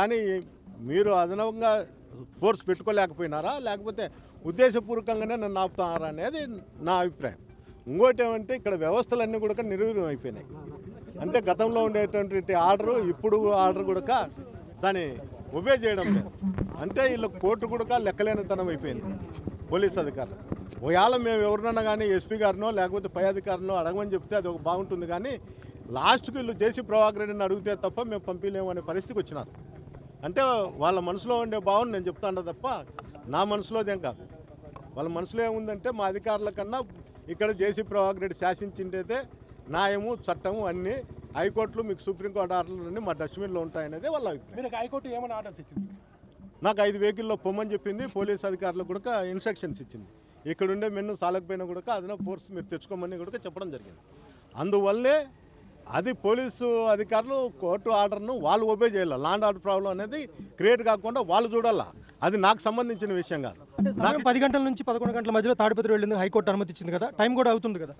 కానీ మీరు అదనంగా ఫోర్స్ పెట్టుకోలేకపోయినారా? లేకపోతే ఉద్దేశపూర్వకంగానే నన్ను ఆపుతారా అనేది నా అభిప్రాయం. ఇంకోటి ఏమంటే ఇక్కడ వ్యవస్థలన్నీ కూడా నిర్వీర్యం అయిపోయినాయి. అంటే గతంలో ఉండేటువంటి ఆర్డరు ఇప్పుడు ఆర్డర్ కూడా దాన్ని ఒబే చేయడం లేదు. అంటే వీళ్ళు కోర్టు కూడా లెక్కలేనితనం అయిపోయింది పోలీస్ అధికారులు. ఒకవేళ మేము ఎవరినన్నా కానీ ఎస్పీ గారినో లేకపోతే పై అధికారినో అడగమని చెప్తే అది ఒక బాగుంటుంది కానీ లాస్ట్కి వీళ్ళు జేసీ ప్రభాకర్ రెడ్డిని అడిగితే తప్ప మేము పంపించలేము అనే పరిస్థితికి వచ్చినారు. అంటే వాళ్ళ మనసులో ఉండే భావన నేను చెప్తాను తప్ప నా మనసులోదేం కాదు. వాళ్ళ మనసులో ఏముందంటే మా అధికారుల కన్నా ఇక్కడ జేసీ ప్రభాకర్ రెడ్డి శాసించిండేదే న్యాయము చట్టము అన్నీ హైకోర్టులు మీకు సుప్రీంకోర్టు ఆర్డర్లు అన్నీ మా డస్ట్బిన్లో ఉంటాయనేదే వాళ్ళ అభిప్రాయం. హైకోర్టు ఏమైనా ఆర్డర్స్ ఇచ్చింది? నాకు ఐదు వెహికల్లో పొమ్మని చెప్పింది పోలీస్ అధికారులకు కూడా ఇన్స్ట్రక్షన్స్ ఇచ్చింది. ఇక్కడ ఉండే మెన్ను సాలకపోయినా కూడా అదన ఫోర్స్ మీరు తెచ్చుకోమని కూడా చెప్పడం జరిగింది. అందువల్లే అది పోలీసు అధికారులు కోర్టు ఆర్డర్ను వాళ్ళు ఒబే చేయాలి. లాండ్ ఆర్డర్ ప్రాబ్లం అనేది క్రియేట్ కాకుండా వాళ్ళు చూడాలా. అది నాకు సంబంధించిన విషయం కాదు. సమయం పది గంటల నుంచి పదకొండు గంటల మధ్యలో తాడిపత్రి వెళ్ళింది హైకోర్టు అనుమతి ఇచ్చింది కదా టైం కూడా అవుతుంది కదా?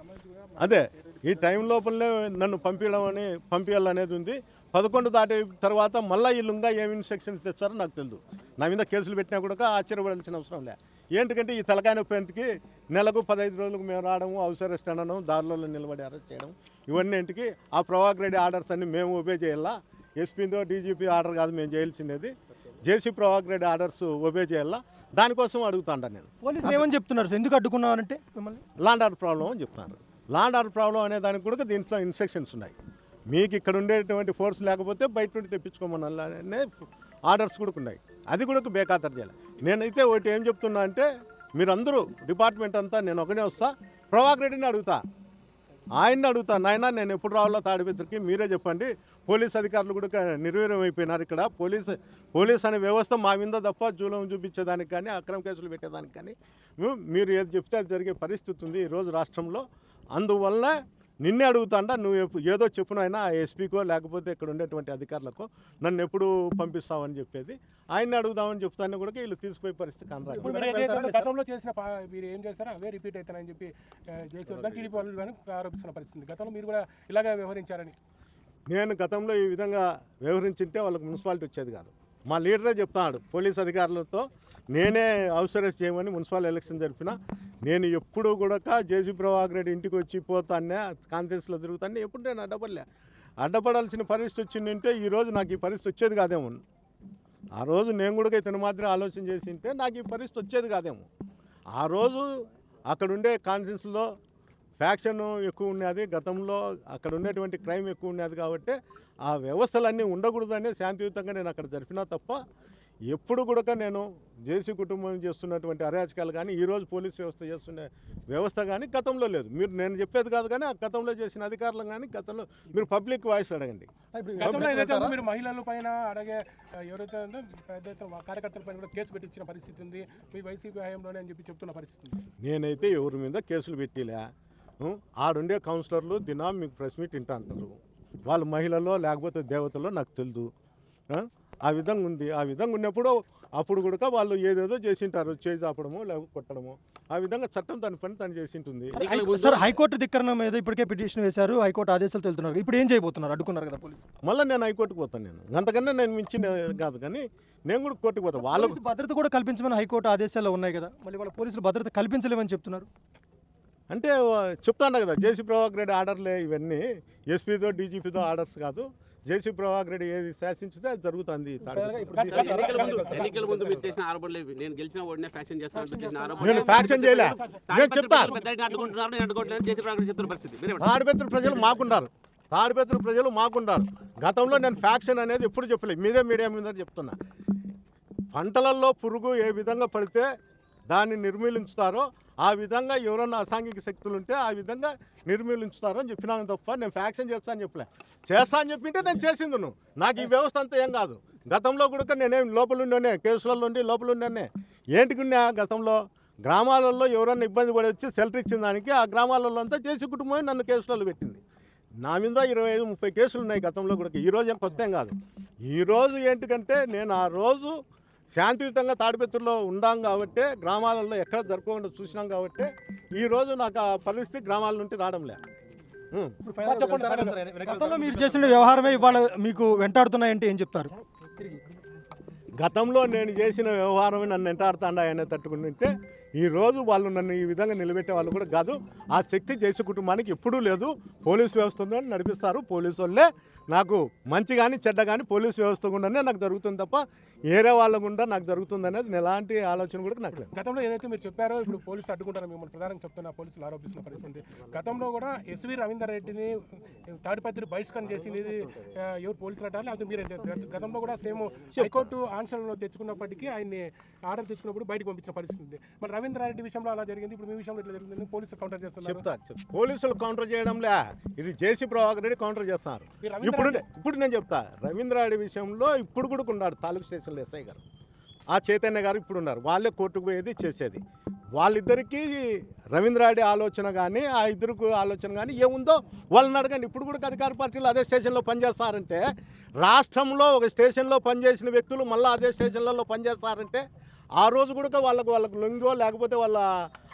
అదే ఈ టైం లోపలనే నన్ను పంపించడం అని పంపించాలనేది ఉంది. పదకొండు దాటి తర్వాత మళ్ళీ వీళ్ళు ఇంకా ఏమి ఇన్స్ట్రక్షన్స్ తెచ్చారో నాకు తెలియదు నా మీద కేసులు పెట్టినా కూడా ఆశ్చర్యపడాల్సిన అవసరం లే. ఏంటంటే ఈ తలకాయ నొప్పి ఎందుకు? నెలకు పదహైదు రోజులకు మేము రావడము హౌస్ అరెస్ట్ అనడం దారిలో నిలబడి అరెస్ట్ చేయడం. ఇవన్నీ ఇంటికి ఆ ప్రభాకర్ రెడ్డి ఆర్డర్స్ అన్ని మేము ఒబే చేయాలా? ఎస్పీతో డీజీపీ ఆర్డర్ కాదు మేము చేయాల్సింది JC Prabhakar Reddy orders obey చేయాలా? దానికోసం అడుగుతాండా నేను. పోలీసులు ఏమని చెప్తున్నారు? ఎందుకు అడ్డుకున్నారంటే మిమ్మల్ని? లాండ్ ఆర్డర్ ప్రాబ్లం అని చెప్తున్నారు. లాండ్ ఆర్డర్ ప్రాబ్లం అనే దానికి కూడా దీంట్లో ఇన్స్ట్రక్షన్స్ ఉన్నాయి. మీకు ఇక్కడ ఉండేటువంటి ఫోర్స్ లేకపోతే బయట నుండి తెప్పించుకోమని ఆర్డర్స్ కూడా ఉన్నాయి. అది కూడా బేఖాతరు చేయాలి. నేనైతే ఒకటి ఏం చెప్తున్నా అంటే మీరందరూ డిపార్ట్మెంట్ అంతా నేను ఒకనే వస్తా. ప్రభాకర్ రెడ్డిని అడుగుతా. ఆయన్ని అడుగుతాను నాయన నేను ఎప్పుడు రావాలో తాడిపత్రికి మీరే చెప్పండి. పోలీస్ అధికారులు కూడా నిర్వీర్యం అయిపోయినారు ఇక్కడ. పోలీస్ పోలీస్ అనే వ్యవస్థ మా మీద తప్ప జూలం చూపించేదానికి కానీ అక్రమ కేసులు పెట్టేదానికి కానీ మీరు ఏది చెప్తే అది జరిగే పరిస్థితి ఉంది ఈరోజు రాష్ట్రంలో. అందువల్ల నిన్నే అడుగుతాండా నువ్వు ఏదో చెప్పునైనా ఎస్పీకో లేకపోతే ఇక్కడ ఉండేటువంటి అధికారులకు నన్ను ఎప్పుడు పంపిస్తావని చెప్పేది. ఆయన్ని అడుగుదామని చెప్తాను కూడా వీళ్ళు తీసుకుపోయే పరిస్థితి ఇప్పుడు కనరాదు గతంలో చేసిన మీరు ఏం చేస్తారో అవే రిపీట్ అవుతారని చెప్పి టీడీపీ వాళ్ళు కానీ ఆరోపిస్తున్న పరిస్థితి. గతంలో మీరు కూడా ఇలాగే వ్యవహరించారని. నేను గతంలో ఈ విధంగా వ్యవహరించింటే వాళ్ళకి మున్సిపాలిటీ వచ్చేది కాదు. మా లీడరే చెప్తాడు పోలీస్ అధికారులతో నేనే అవసరం చేయమని మున్సిపల్ ఎలక్షన్ జరిపిన నేను ఎప్పుడు కూడా జేసీ ప్రభాకర్ రెడ్డి ఇంటికి వచ్చి పోతానే కాన్ఫరెన్స్లో తిరుగుతానే ఎప్పుడు నేను అడ్డపడలే. అడ్డపడాల్సిన పరిస్థితి వచ్చిందంటే ఈరోజు నాకు ఈ పరిస్థితి వచ్చేది కాదేమో. ఆ రోజు నేను కూడా ఇతను మాత్రం ఆలోచన చేసి ఉంటే నాకు ఈ పరిస్థితి వచ్చేది కాదేమో. ఆ రోజు అక్కడ ఉండే కాన్ఫరెన్స్లో ఫ్యాక్షన్ ఎక్కువ ఉన్నది గతంలో అక్కడ ఉండేటువంటి క్రైమ్ ఎక్కువ ఉన్నది కాబట్టి ఆ వ్యవస్థలన్నీ ఉండకూడదనే శాంతియుతంగా నేను అక్కడ జరిపినా తప్ప ఎప్పుడు కూడా నేను జేసీ కుటుంబం చేస్తున్నటువంటి అరాచకాలు కానీ ఈరోజు పోలీస్ వ్యవస్థ చేస్తున్న వ్యవస్థ కానీ గతంలో లేదు. మీరు నేను చెప్పేది కాదు కానీ ఆ గతంలో చేసిన అధికారులు కానీ గతంలో మీరు పబ్లిక్ వాయిస్ అడగండి. మీరు మహిళల పైన అలాగే ఆ, ఎవరైతే ఉందో పెద్ద కార్యకర్తల పైన కూడా కేసు పెట్టించిన పరిస్థితి ఉంది. మీ వైసీపీ హయాంలోనే అని చెప్పి చెప్తున్న పరిస్థితి నేనైతే ఎవరి మీద కేసులు పెట్టిలే? ఆడుండే కౌన్సిలర్లు దినా మీకు ప్రెస్ మీట్ వింటా అంటారు. వాళ్ళు మహిళలో లేకపోతే దేవతలో నాకు తెలియదు ఆ? విధంగా ఉంది. ఆ విధంగా ఉన్నప్పుడు అప్పుడు కూడా వాళ్ళు ఏదేదో చేసింటారు చేయి చాపడము లేకపోతే కొట్టడము. ఆ విధంగా చట్టం తన పని తను చేసింటుంది. సార్ హైకోర్టు ధిక్కరణ మీద ఇప్పటికే పిటిషన్ వేశారు. హైకోర్టు ఆదేశాలు తెలుతున్నారు ఇప్పుడు ఏం చేయబోతున్నారు? అడ్డుకున్నారు కదా పోలీసు మళ్ళీ నేను హైకోర్టుకు పోతాను నేను. అంతకన్నా నేను మించిన కాదు కానీ నేను కూడా కోర్టుకు పోతాను వాళ్ళకు భద్రత కూడా కల్పించమని హైకోర్టు ఆదేశాలు ఉన్నాయి కదా. మళ్ళీ వాళ్ళ పోలీసులు భద్రత కల్పించలేమని చెప్తున్నారు. అంటే చెప్తాను కదా జేసీ ప్రభాకర్ రెడ్డి ఆర్డర్లే ఇవన్నీ. ఎస్పీతో డీజీపీతో ఆర్డర్స్ కాదు. జేసీ ప్రభాకర్ రెడ్డి ఏది శాసించితే అది జరుగుతుంది ఎన్నికల ముందు మీరు చేసిన ఆరోపణలు. నేను గెలిచిన ఓడినే ఫ్యాక్షన్ చేస్తాను చేసిన నేను ఆరోపణలు ఫ్యాక్షన్ చేయలే. నేను చెప్తా పెద్ద అడ్డుకుంటున్నారు నేను అడ్డుకోవట్లేదు చేసి ప్రకారం చెప్తున్న పరిస్థితి. మీరే తాడిపత్రి ప్రజలు మాకున్నారు తాడిపత్రి ప్రజలు మాకున్నారు గతంలో నేను ఫ్యాక్షన్ అనేది ఎప్పుడు చెప్పలేదు మీరే మీడియా మీద చెప్తున్నా. పంటలలో పురుగు ఏ విధంగా పడితే దాన్ని నిర్మూలించుతారో ఆ విధంగా ఎవరన్నా అసాంఘిక శక్తులు ఉంటే ఆ విధంగా నిర్మూలించుతారని చెప్పినాను తప్ప నేను ఫ్యాక్షన్ చేస్తా అని చెప్పలే. చేస్తా అని చెప్పింటే నేను చేసింది నువ్వు. నాకు ఈ వ్యవస్థ అంతా ఏం కాదు. గతంలో కూడా నేనేం లోపల ఉండేనే కేసులలో ఉండి లోపల ఉండేనే ఏంటికి ఉన్నా గతంలో? గ్రామాలలో ఎవరన్నా ఇబ్బంది పడి వచ్చి సెల్టర్ ఇచ్చిన దానికి ఆ గ్రామాలలో అంతా చేసి కుటుంబం నన్ను కేసులలో పెట్టింది. నా మీద ఇరవై ఐదు ముప్పై కేసులు ఉన్నాయి గతంలో కూడా. ఈరోజు ఏం కొత్త ఏం కాదు. ఈ రోజు ఏంటికంటే నేను ఆ రోజు శాంతియుతంగా తాడిపత్రిలో ఉండాం కాబట్టి గ్రామాలలో ఎక్కడ జరగకుండా చూసినాం కాబట్టి ఈ రోజు నాకు ఆ పరిస్థితి గ్రామాల నుండి రావడం లే ఉం. సార్ చెప్పండి గతంలో మీరు చేసిన వ్యవహారమే ఇవాళ మీకు వెంటాడుతున్నాయంటే ఏం చెప్తారు? గతంలో నేను చేసిన వ్యవహారం నన్ను ఎంటాడుతాండా ఆయన తట్టుకుంటుంటే ఈ రోజు వాళ్ళు నన్ను ఈ విధంగా నిలబెట్టే వాళ్ళు కూడా కాదు. ఆ శక్తి చేసే కుటుంబానికి ఎప్పుడూ లేదు. పోలీసు వ్యవస్థ ఉందని నడిపిస్తారు. పోలీసు వాళ్ళే నాకు మంచి కానీ చెడ్డ కానీ పోలీసు వ్యవస్థ గుండానే నాకు జరుగుతుంది తప్ప ఏరే వాళ్ళ గుండా నాకు జరుగుతుంది అనేది ఎలాంటి ఆలోచన కూడా నాకు లేదు. గతంలో ఏదైతే మీరు చెప్పారో ఇప్పుడు పోలీసులు అడ్డుకుంటారో మిమ్మల్ని ప్రధానంగా చెప్తున్న పోలీసులు ఆరోపిస్తున్న పరిస్థితి. గతంలో కూడా ఎస్వి రవీందర్ రెడ్డిని తాడిపత్రి బహిష్కరణ చేసింది ఎవరు పోలీసులు అంటారు? అది మీరే గతంలో కూడా సేమ్ హైకోర్టు ఆంక్షలను తెచ్చుకున్నప్పటికీ ఆయన్ని ఆర్డర్ తెచ్చుకున్నప్పుడు బయటకు పంపించిన పరిస్థితి ఉంది. మరి రెడ్డి విషయంలో అలా జరిగింది. ఇప్పుడు మీ విషయంలో ఇట్లా జరిగింది పోలీసులు కౌంటర్ చేస్తున్నారు? చెప్తా. పోలీసులు కౌంటర్ చేయడంలే. ఇది జేసీ ప్రభాకర్ రెడ్డి కౌంటర్ చేస్తున్నారు. రవీంద్ర ఇప్పుడు ఇప్పుడు నేను చెప్తా. రవీంద్రాడి విషయంలో ఇప్పుడు కూడా ఉన్నాడు తాలూకు స్టేషన్లో ఎస్ఐ గారు. ఆ చైతన్య గారు ఇప్పుడు ఉన్నారు. వాళ్ళే కోర్టుకు పోయేది చేసేది. వాళ్ళిద్దరికీ రవీంద్రాడి ఆలోచన కానీ ఆ ఇద్దరికి ఆలోచన కానీ ఏముందో వాళ్ళని అడగండి. ఇప్పుడు కూడా అధికార పార్టీలు అదే స్టేషన్లో పనిచేస్తారంటే రాష్ట్రంలో ఒక స్టేషన్లో పనిచేసిన వ్యక్తులు మళ్ళీ అదే స్టేషన్లలో పనిచేస్తారంటే ఆ రోజు కూడా వాళ్ళకు వాళ్ళకు లొంగో లేకపోతే వాళ్ళ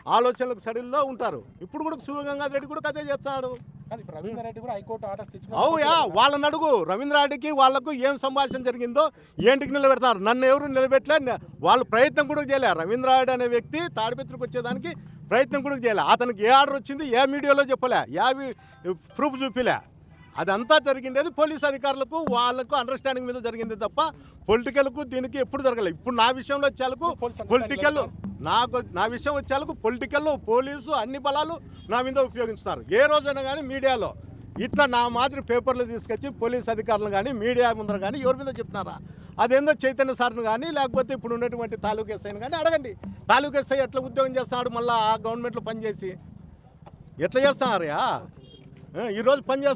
ఆలోచనలకు సడిల్లో ఉంటారు. ఇప్పుడు కూడా శివగంగా రెడ్డి కూడా అదే చేస్తాడు. అవుయా వాళ్ళని అడుగు. రవీంద్రారెడ్డికి వాళ్ళకు ఏం సంభాషణ జరిగిందో ఏంటికి నిలబెడతారు? నన్ను ఎవరు నిలబెట్టలే? వాళ్ళు ప్రయత్నం కూడా చేయలే. రవీంద్రారెడ్డి అనే వ్యక్తి తాడిపత్రికి వచ్చేదానికి ప్రయత్నం కూడా చేయలే. అతనికి ఏ ఆర్డర్ వచ్చింది ఏ మీడియాలో చెప్పలే. ఏ ప్రూఫ్ చూపిలే. అదంతా జరిగిండేది పోలీస్ అధికారులకు వాళ్ళకు అండర్స్టాండింగ్ మీద జరిగింది తప్ప పొలిటికల్కు దీనికి ఎప్పుడు జరగలేదు ఇప్పుడు నా విషయంలో వచ్చేలకు పొలిటికల్ నాకు నా విషయం వచ్చేలకు పొలిటికల్ పోలీసు అన్ని బలాలు నా మీద ఉపయోగిస్తున్నారు. ఏ రోజైనా కానీ మీడియాలో ఇట్లా నా మాదిరి పేపర్లు తీసుకొచ్చి పోలీస్ అధికారులు కానీ మీడియా ముందర కానీ ఎవరి మీద చెప్తున్నారా అదేందో చైతన్య సార్ని కానీ లేకపోతే ఇప్పుడు ఉన్నటువంటి తాలూకు ఎస్ఐని కానీ అడగండి. తాలూకు ఎస్ఐ ఎట్లా ఉద్యోగం చేస్తున్నాడు మళ్ళీ ఆ గవర్నమెంట్లో పనిచేసి? ఎట్లా చేస్తున్నారయ్యా? ఈరోజు ఈ పని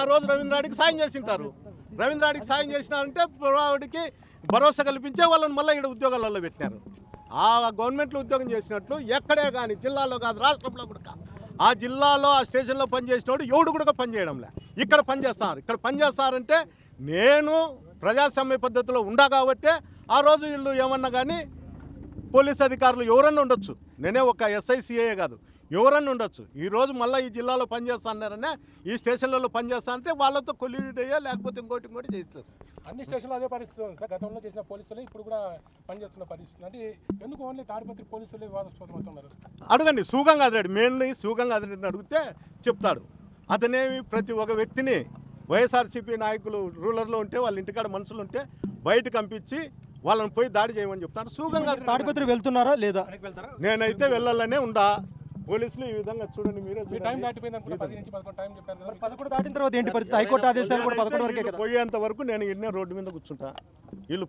ఆ రోజు రవీంద్రాడికి సాయం చేసింటారు. రవీంద్రాడికి సాయం చేసినారంటే పురావుడికి భరోసా కల్పించే వాళ్ళని మళ్ళీ ఇక్కడ ఉద్యోగాలలో పెట్టినారు. ఆ గవర్నమెంట్లో ఉద్యోగం చేసినట్లు ఎక్కడే కానీ జిల్లాలో కాదు రాష్ట్రంలో కూడా ఆ జిల్లాలో ఆ స్టేషన్లో పనిచేసినోడు ఎవడు కూడా పనిచేయడంలే ఇక్కడ పనిచేస్తున్నారు ఇక్కడ పనిచేస్తారంటే నేను ప్రజాస్వామ్య పద్ధతిలో ఉండా కాబట్టే ఆ రోజు వీళ్ళు ఏమన్నా కానీ పోలీస్ అధికారులు ఎవరన్నా ఉండొచ్చు. నేనే ఒక ఎస్ఐసిఏ కాదు. ఎవరన్నా ఉండొచ్చు. ఈ రోజు మళ్ళీ ఈ జిల్లాలో పనిచేస్తున్నారనే ఈ స్టేషన్లలో పనిచేస్తా అంటే వాళ్ళతో కొలీడ్ అయ్యా లేకపోతే ఇంకోటి ఇంకోటి చేస్తారు అన్ని స్టేషన్లో అదే పరిస్థితి ఉంది సార్. గతంలో చేసిన పోలీసులు ఇప్పుడు కూడా పనిచేస్తున్న పరిస్థితి అంటే ఎందుకు ఓన్లీ తాడిపత్రి పోలీసులు వివాదాస్పదం అవుతున్నారు? అడగండి సూగంగాదిరెడ్డి మెయిన్లీ సూగంగాదిరెడ్డిని అడిగితే చెప్తాడు. అతనేమి ప్రతి ఒక్క వ్యక్తిని వైఎస్ఆర్సీపీ నాయకులు రూలర్లో ఉంటే వాళ్ళ ఇంటికాడ మనుషులు ఉంటే బయట పంపించి వాళ్ళని పోయి దాడి చేయమని చెప్తాడు. సూగంగాదిరెడ్డి తాడిపత్రి వెళ్తున్నారా లేదా? నేనైతే వెళ్ళాలనే ఉండా. పోలీసులు ఈ విధంగా చూడండి మీరే టైం దాటిపోయింది పదకొండు దాటిన తర్వాత ఏంటి పరిస్థితి? హైకోర్టు ఆదేశాలు కూడా పదకొండు వరకే పోయేంత వరకు నేను ఇన్నే రోడ్డు మీద కూర్చుంటా. వీళ్ళు